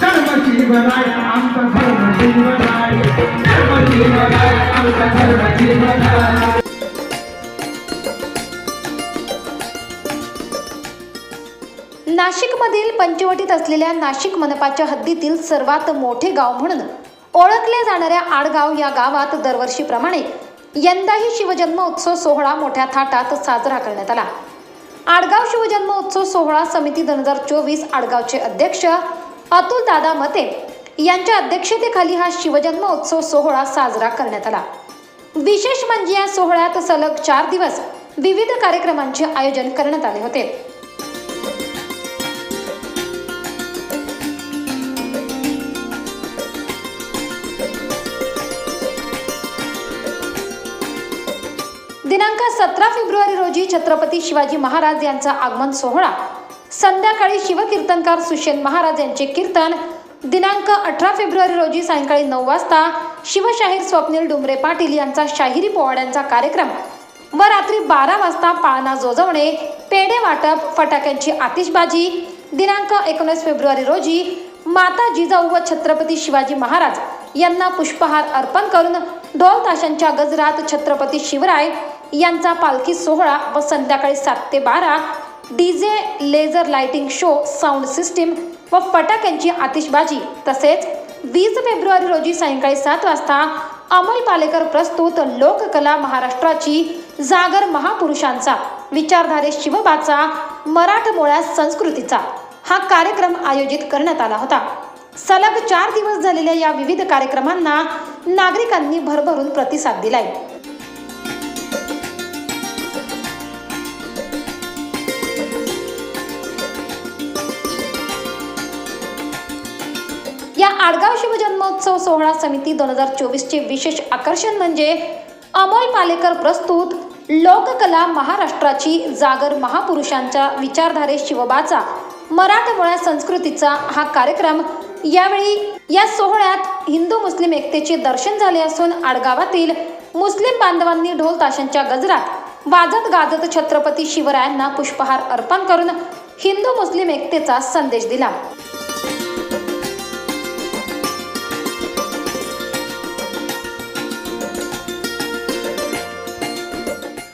धर्म आमचा धर्म धर्म आमचा धर्म नाशिकमधील पंचवटीत असलेल्या नाशिक मनपाच्या हद्दीतील सर्वात मोठे गाव म्हणून ओळखल्या जाणाऱ्या आडगाव या गावात दरवर्षीप्रमाणे यंदाही शिवजन्म उत्सव सोहळा मोठ्या थाटात साजरा करण्यात आला. आडगाव शिवजन्म उत्सव सोहळा समिती दोन हजार चोवीस आडगावचे अध्यक्ष अतुल दादा मते यांच्या अध्यक्षतेखाली हा शिवजन्म उत्सव सोहळा साजरा करण्यात आला. विशेष म्हणजे या सोहळ्यात सलग चार दिवस विविध कार्यक्रमांचे आयोजन करण्यात आले होते. दिनांक सतरा फेब्रुवारी रोजी छत्रपती शिवाजी महाराज यांचा आगमन सोहळा संध्याकाळी शिवकीर्तनकार सुशेन महाराज यांचे कीर्तन दिनांक अठरा फेब्रुवारी रोजी सायंकाळी नऊ वाजता शिवशाहीर स्वप्नील डुमरे पाटील यांचा शाहिरी पोवाड्यांचा कार्यक्रम. व रात्री बारा वाजता पाळणा जोजवणे पेढे वाटप फटाक्यांची आतिषबाजी. दिनांक एकोणीस फेब्रुवारी रोजी माता जिजाऊ व छत्रपती शिवाजी महाराज यांना पुष्पहार अर्पण करून ढोल ताशांच्या गजरात छत्रपती शिवराय यांचा पालखी सोहळा व संध्याकाळी सात ते बारा DJ laser lighting show sound system व फटाक्यांची आतिषबाजी. तसेच वीस फेब्रुवारी रोजी सायंकाळी सात वाजता अमोल पालेकर प्रस्तुत लोककला महाराष्ट्राची जागर महापुरुषांचा विचारधारे शिवबाचा मराठमोळ्या संस्कृतीचा हा कार्यक्रम आयोजित करण्यात आला होता. सलग चार दिवस झालेल्या या विविध कार्यक्रमांना नागरिकांनी भरभरून प्रतिसाद दिलाय. आडगाव शिवजन्मोत्सव सोहळा समिती दोन हजार चोवीसचे विशेष आकर्षण म्हणजे अमोल पालेकर प्रस्तुत लोककला महाराष्ट्राची जागर महापुरुषांच्या विचारधारे शिवबाचा मराठमोळ्या संस्कृतीचा हा कार्यक्रम. यावेळी या सोहळ्यात हिंदू मुस्लिम एकतेचे दर्शन झाले असून आडगावातील मुस्लिम बांधवांनी ढोल ताशांच्या गजरात वाजत गाजत छत्रपती शिवरायांना पुष्पहार अर्पण करून हिंदू मुस्लिम एकतेचा संदेश दिला.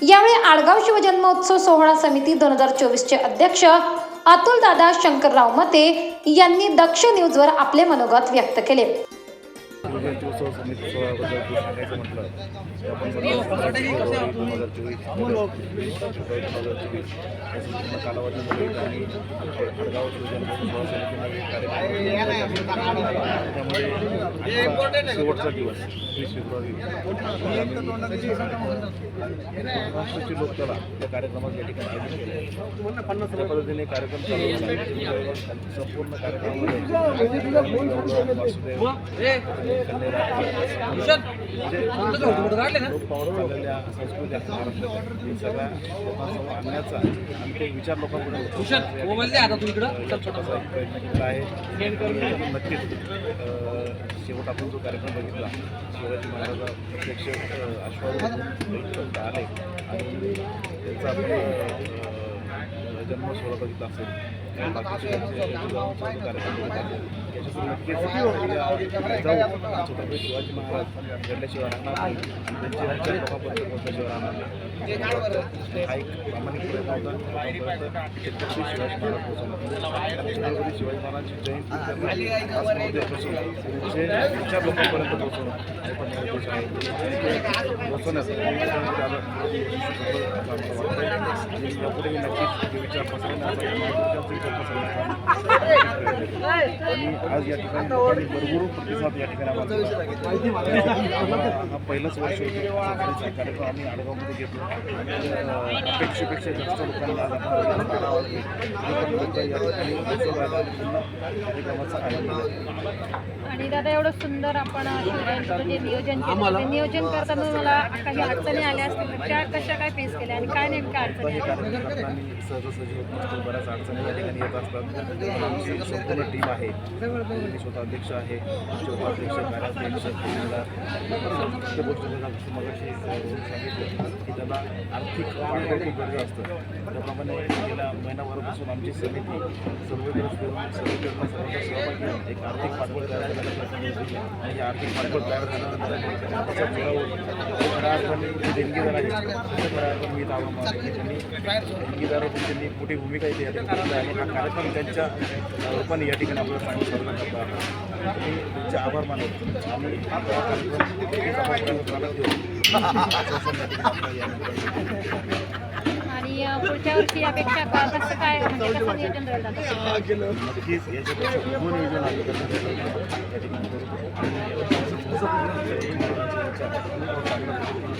यावेळी आडगाव शिवजन्मोत्सव सोहळा समिती दोन हजार चोवीसचे अध्यक्ष अतुल दादा शंकरराव मते यांनी दक्ष न्यूजवर आपले मनोगत व्यक्त केले. शिवजयंती उत्सव समिती सोहळ्याबद्दल सांगायचं म्हटलं आपण दोन हजार चोवीस फेब्रुवारी दोन हजार चोवीस या संपूर्ण कालावधीमध्ये समितीने कार्यक्रम त्यामध्ये शेवटचा दिवस वीस फेब्रुवारी. महाराष्ट्राची लोककला या कार्यक्रमात या ठिकाणी आयोजित केले. त्या पद्धतीने कार्यक्रम चालू. संपूर्ण कार्यक्रमामध्ये वासुदेव लोकपावलेल्या संस्कृती आहेत आणण्याचा आणि ते विचार लोकांपुढे आता छोटासा प्रयत्न केला आहे नक्कीच. शेवट आपण जो कार्यक्रम बघितला शिवाजी महाराज प्रत्यक्ष आश्वासन आले आणि त्यांचा आपण जन्म सोहळा बघितला असेल शिवाजी महाराज घडल्याशिवाय राहणार हा एक प्रामाणिक प्रयत्न होता शिवाजी महाराज पोहोचवला शिवाजी महाराजची जयंती त्यांना लोकांपर्यंत पोहोचवणं हे नक्कीच ते आणि आज या ठिकाणी भरभरून प्रतिसाद या ठिकाणी हा पहिलंच वर्ष होतं कार्यक्रम आम्ही आडगावमध्ये घेतलो. अपेक्षेपेक्षा जास्त लोकांना आज आपण या ठिकाणी कार्यक्रमाचा आणि दादा एवढं सुंदर आपण नियोजन केलं. ते नियोजन करताना मला काही अडचणी आल्या असतील त्या कशा काय फेस केल्या आणि काय नेमक्या अडचणी सहजासहजी होत बऱ्याच अडचणी या ठिकाणी येत असतात. आमची संपूर्ण टीम आहे. स्वतः अध्यक्ष आहे. कार्याध्यक्ष सांगितलं की त्याला आर्थिक पाठबळ खूप गरज असतं. त्याप्रमाणे गेल्या महिनाभरापासून आमची समिती सर्व दिवस सर्व एक आर्थिक पाठबळ करायला आणि आर्थिक पाठबळ तयार झाल्यानंतर त्याच्या जोरावर मी दावा मारतो त्यांनी देणगीदार त्यांनी मोठी भूमिका इथे या आणि हा कार्यक्रम त्यांच्या रूपाने या ठिकाणी आपल्याला सांगितलं साजरा करता मी त्यांचे आभार मानतो. आणि हा कार्यक्रम देऊ पुढच्या वर्षी यापेक्षा का- कसं काय म्हणजे कसं नियोजन राहील दादा? नक्कीच याच्यापेक्षा उभं नियोजन आम्ही करण्याचा प्रयत्न या ठिकाणी करू आणि असंच पुढचं पुढचं यांच्या चांगल्या पद्धतीने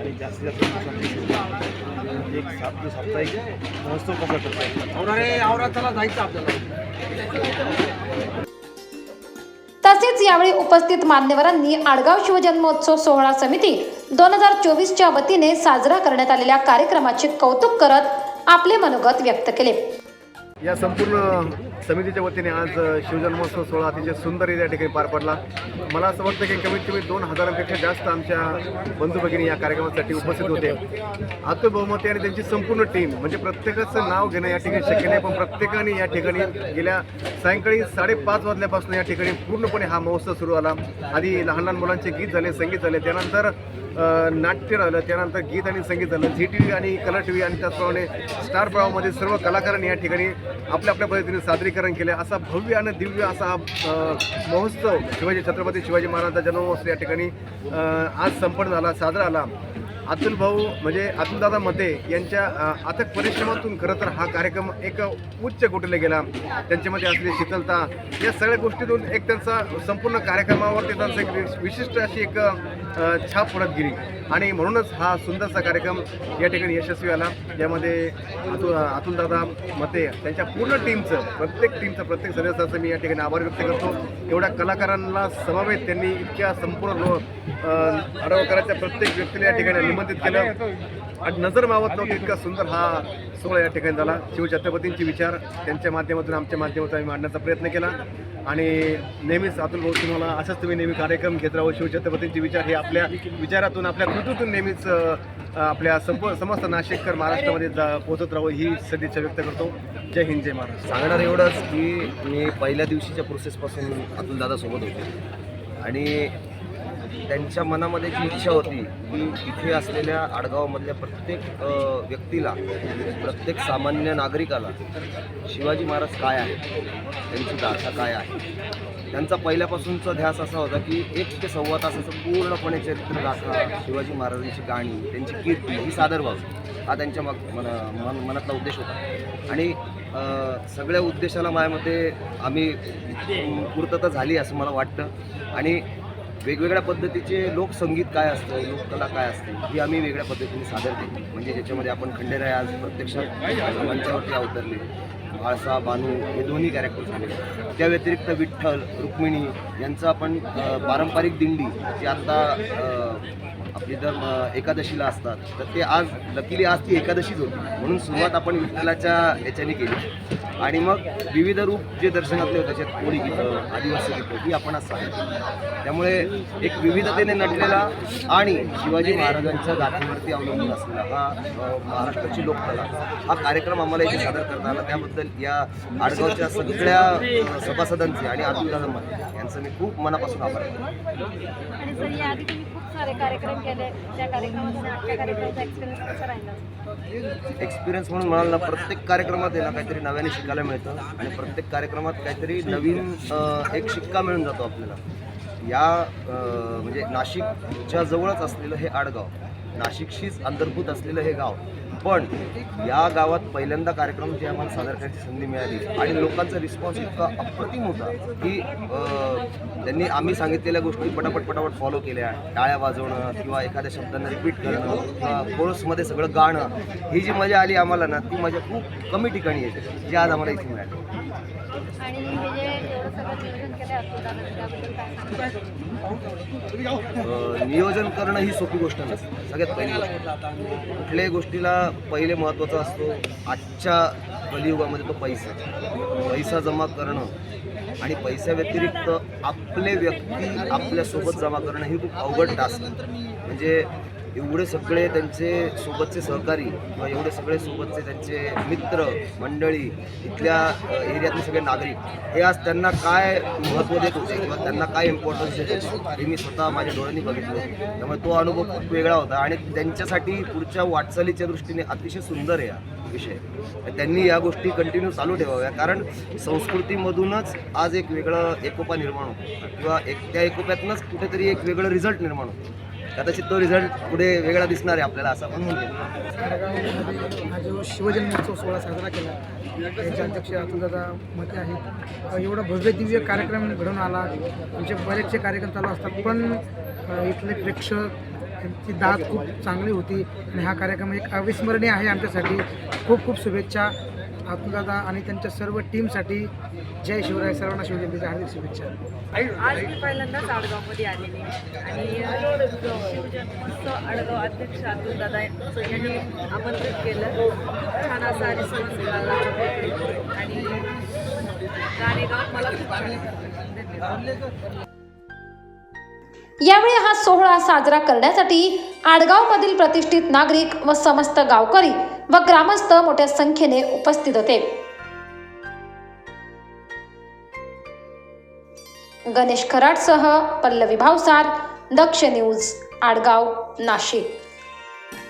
आणि जास्तीत जास्त दिवसांनी एक सात ते साप्ताहिक महोत्सव कसा करता येईल? तसेच यावेळी उपस्थित मान्यवरांनी आडगाव शिवजन्मोत्सव सोहळा समिती दोन हजार चोवीसच्या वतीने साजरा करण्यात आलेल्या कार्यक्रमाचे कौतुक करत आपले मनोगत व्यक्त केले. या संपूर्ण समितीच्या वतीने आज शिवजन्मोत्सव सोहळा अतिशय सुंदर या ठिकाणी पार पडला. मला असं वाटतं की कमीत कमी दोन हजारांपेक्षा जास्त आमच्या बंधू भगिनी या कार्यक्रमासाठी उपस्थित होते. आतो बहुमते आणि त्यांची संपूर्ण टीम म्हणजे प्रत्येकाचं नाव घेणं या ठिकाणी शक्य नाही पण प्रत्येकाने या ठिकाणी गेल्या सायंकाळी साडेपाच वाजल्यापासून या ठिकाणी पूर्णपणे हा महोत्सव सुरू झाला. आधी लहान लहान मुलांचे गीत झाले संगीत झाले त्यानंतर नाट्य राहिलं त्यानंतर गीत आणि संगीत झालं. झी टी व्ही आणि कलर टी व्ही आणि त्याचप्रमाणे स्टार प्रवाहामध्ये सर्व कलाकारांनी या ठिकाणी आपल्या आपल्या पद्धतीने सादरीकरण केले असा भव्य आणि दिव्य असा महोत्सव शिवाजी छत्रपती शिवाजी महाराजांचा जन्ममहोत्सव या ठिकाणी आज संपन्न झाला साजरा आला अतुल भाऊ म्हणजे अतुलदादा मते यांच्या अथक परिश्रमातून खरं तर हा कार्यक्रम एक उच्च कुठले गेला. त्यांच्यामध्ये असलेली शीतलता या सगळ्या गोष्टीतून एक त्यांचा संपूर्ण कार्यक्रमावरती त्यांचा एक विशिष्ट अशी एक छाप पडत गेली. आणि म्हणूनच हा सुंदरसा कार्यक्रम या ठिकाणी यशस्वी आला. यामध्ये अतुल अतुलदादा मते त्यांच्या पूर्ण टीमचं प्रत्येक टीमचं प्रत्येक सदस्याचं मी या ठिकाणी आभार व्यक्त करतो. एवढ्या कलाकारांना समवेत त्यांनी इतक्या संपूर्ण लो आडवकराच्या प्रत्येक व्यक्तीला या ठिकाणी निमंत्रित केलं. आणि नजर मावत नव्हती इतका सुंदर हा सोहळा या ठिकाणी झाला. शिवछत्रपतींचे विचार त्यांच्या माध्यमातून आमच्या माध्यमातून आम्ही मांडण्याचा प्रयत्न केला. आणि नेहमीच अतुल भाऊ तुम्हाला असंच तुम्ही नेहमी कार्यक्रम घेत राहू. शिवछत्रपतींचे विचार हे आपल्या विचारातून आपल्या कृतीतून नेहमीच आपल्या संप समस्त नाशिककर महाराष्ट्रामध्ये जा पोहोचत राहू ही सदिच्छा व्यक्त करतो. जय हिंद जय महाराष्ट्र. सांगणार एवढंच की मी पहिल्या दिवशीच्या प्रोसेसपासून अतुलदादासोबत होते. आणि त्यांच्या मनामध्ये जी इच्छा होती की इथे असलेल्या आडगावामधल्या प्रत्येक व्यक्तीला प्रत्येक सामान्य नागरिकाला शिवाजी महाराज काय आहे त्यांची गाथा काय आहे? त्यांचा पहिल्यापासूनचा ध्यास असा होता की एक ते सव्वा तासाचं पूर्णपणे चरित्र गाथा शिवाजी महाराजांची गाणी त्यांची कीर्ती ही सादर व्हावी. हा त्यांच्या मग मना मन मनातला उद्देश होता. आणि सगळ्या उद्देशाला माझ्या मते आम्ही पूर्तता झाली असं मला वाटतं. आणि वेगवेगळ्या पद्धतीचे लोकसंगीत काय असतं लोककला काय असते ही आम्ही वेगळ्या पद्धतीने सादर केली. म्हणजे ज्याच्यामध्ये आपण खंडेराय आज प्रत्यक्षात मंचावरती अवतरले. आळसा बानू हे दोन्ही कॅरेक्टर झाले त्या व्यतिरिक्त विठ्ठल रुक्मिणी यांचं आपण पारंपरिक दिंडी जी आता आपली जर एकादशीला असतात तर ते आज लकीली आज ती एकादशीच होती. म्हणून सुरुवात आपण विठ्ठलाच्या याच्याने केली. आणि मग विविध रूप जे दर्शनातले होते त्याच्यात कोळी गीतं आदिवासी गीतं ही आपण आज सादर त्यामुळे एक विविधतेने नटलेला आणि शिवाजी महाराजांच्या गाठीवरती अवलंबून असलेला हा महाराष्ट्राची लोककला हा कार्यक्रम आम्हाला इथे सादर करता आला. त्याबद्दल या आडगावच्या सगळ्या सभासदांचे आणि अतुल दादा यांचं मी खूप मनापासून आभार मानतो. खूप सारे कार्यक्रम केले त्या आजच्या कार्यक्रमाचा एक्सपिरियन्स कसा राहिला? एक्सपिरियन्स म्हणून म्हणाल ना प्रत्येक कार्यक्रमात आहे ना काहीतरी नव्याने शिकायला मिळतं आणि प्रत्येक कार्यक्रमात काहीतरी नवीन एक शिक्का मिळून जातो आपल्याला. या म्हणजे नाशिकच्या जवळच असलेलं हे आडगाव नाशिकशीच अंतर्भूत असलेलं हे गाव. पण या गावात पहिल्यांदा कार्यक्रम जे आम्हाला सादर करण्याची संधी मिळाली आणि लोकांचा रिस्पॉन्स इतका अप्रतिम होता की त्यांनी आम्ही सांगितलेल्या गोष्टी पटापट पटापट फॉलो केल्या. टाळ्या वाजवणं किंवा एखाद्या शब्दांना रिपीट करणं किंवा सगळं गाणं ही जी मजा आली आम्हाला ना ती मजा खूप कमी ठिकाणी येते जी आज आम्हाला इथे मिळाली. आणि हे जे एवढं सगळं नियोजन केलं त्याबद्दल काय नियोजन करणं ही सोपी गोष्ट नसते. सगळ्यात पहिली गोष्ट. कुठल्याही गोष्टीला पहिले महत्त्वाचा असतो आजच्या कलियुगामध्ये तो पैसा. पैसा जमा करणं आणि पैशाव्यतिरिक्त आपले व्यक्ती आपल्यासोबत जमा करणं ही खूप अवघड टास्क म्हणजे एवढे सगळे त्यांचे सोबतचे सहकारी किंवा एवढे सगळे सोबतचे त्यांचे मित्र मंडळी इथल्या एरियातले सगळे नागरिक हे आज त्यांना काय महत्त्व देत होते किंवा त्यांना काय इम्पॉर्टन्स देत होते हे मी स्वतः माझ्या डोळ्यांनी बघितलं त्यामुळे तो अनुभव खूप वेगळा होता आणि त्यांच्यासाठी पुढच्या वाटचालीच्या दृष्टीने अतिशय सुंदर आहे हा विषय. त्यांनी या गोष्टी कंटिन्यू चालू ठेवाव्या. कारण संस्कृतीमधूनच आज एक वेगळं एकोपा निर्माण होतो. किंवा एक त्या एकोप्यातनंच कुठेतरी एक वेगळं रिझल्ट निर्माण होतो. कदाचित तो रिझल्ट पुढे वेगळा दिसणार आहे आपल्याला असं म्हणून हा जो शिवजन्मोत्सव सोहळा साजरा केला त्याचे अध्यक्ष अतुलदादा मते आहेत. एवढा भव्य दिव्य कार्यक्रम घडून आला. म्हणजे बरेचसे कार्यक्रम चालू असतात पण इथले प्रेक्षक त्यांची दाद खूप चांगली होती. आणि हा कार्यक्रम एक अविस्मरणीय आहे आमच्यासाठी. खूप खूप शुभेच्छा. अतुलदादा आणि त्यांच्या सर्व टीमसाठी जय शिवराय सर्वांना शिवजयंतीच्या हार्दिक शुभेच्छा. आज मी पहिल्यांदाच आडगावमध्ये आलेली आणि शिवजन्मोत्सव आडगाव अध्यक्ष अतुल दादा यांनी आमंत्रित केलं. छान असा आणि गाणेगाव मला खूप यावेळी हा सोहळा साजरा करण्यासाठी आडगावमधील प्रतिष्ठित नागरिक व समस्त गावकरी व ग्रामस्थ मोठ्या संख्येने उपस्थित होते. गणेश खराटसह पल्लवी भावसार दक्ष न्यूज आडगाव नाशिक.